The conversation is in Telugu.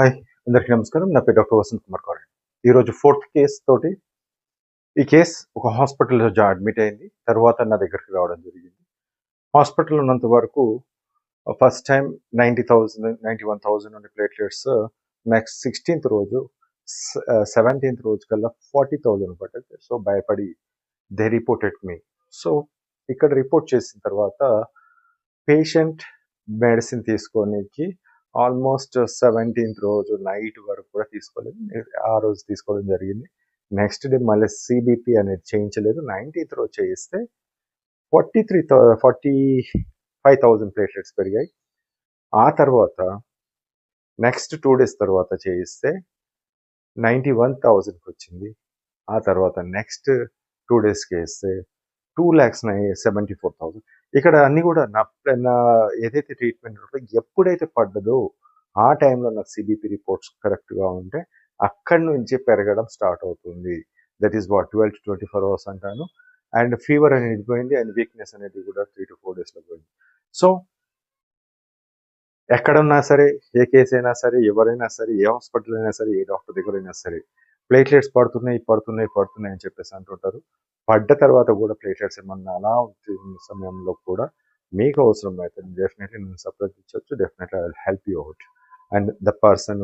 హాయ్ అందరికీ నమస్కారం. నా పేరు డాక్టర్ వసంత్ కుమార్ కౌర్ ఈరోజు ఫోర్త్ కేస్ తోటి ఈ కేస్ ఒక హాస్పిటల్లో అడ్మిట్ అయింది. తర్వాత నా దగ్గరికి రావడం జరిగింది. హాస్పిటల్ ఉన్నంత వరకు first time ninety thousand ninety one thousand ఉండే ప్లేట్లెట్స్ నెక్స్ట్ సిక్స్టీన్త్ రోజు సెవెంటీన్త్ రోజు కల్లా ఫార్టీ థౌజండ్ పడ్డది. సో భయపడి దే రిపోర్టెడ్ మీ. సో ఇక్కడ రిపోర్ట్ చేసిన తర్వాత పేషెంట్ మెడిసిన్ తీసుకోనికి ఆల్మోస్ట్ సెవెంటీన్త్ రోజు నైట్ వరకు కూడా తీసుకోలేదు. ఆ రోజు తీసుకోవడం జరిగింది. నెక్స్ట్ డే మళ్ళీ సిబిపి అనేది చేయించలేదు. నైన్టీన్త్ రోజు చేయిస్తే forty three forty five thousand platelets పెరిగాయి. ఆ తర్వాత నెక్స్ట్ టూ డేస్ తర్వాత చేయిస్తే నైంటీ వన్ థౌజండ్కి వచ్చింది. ఆ తర్వాత నెక్స్ట్ టూ డేస్కి వేస్తే two lakhs seventy four thousand. ఇక్కడ అన్ని కూడా నా నా ఏదైతే ట్రీట్మెంట్ ఉంటుందో ఎప్పుడైతే పడ్డదో ఆ టైంలో నాకు సిబిపి రిపోర్ట్స్ కరెక్ట్గా ఉంటే అక్కడి నుంచి పెరగడం స్టార్ట్ అవుతుంది. That is what twelve to twenty four hours అంటాను. అండ్ ఫీవర్ అనేది పోయింది అండ్ వీక్నెస్ అనేది కూడా త్రీ టు ఫోర్ డేస్లో పోయింది. సో ఎక్కడున్నా సరే ఏ కేసు అయినా సరే ఎవరైనా సరే ఏ హాస్పిటల్ అయినా సరే ఏ డాక్టర్ దగ్గర అయినా సరే ప్లేట్లెట్స్ పడుతున్నాయి పడుతున్నాయి పడుతున్నాయి అని చెప్పేసి అంటుంటారు. పడ్డ తర్వాత కూడా ప్లేట్లెట్స్ ఏమన్నా అలా సమయంలో కూడా మీకు అవసరం అయితే డెఫినెట్లీ నేను సంప్రదించవచ్చు definitely I help you out and the person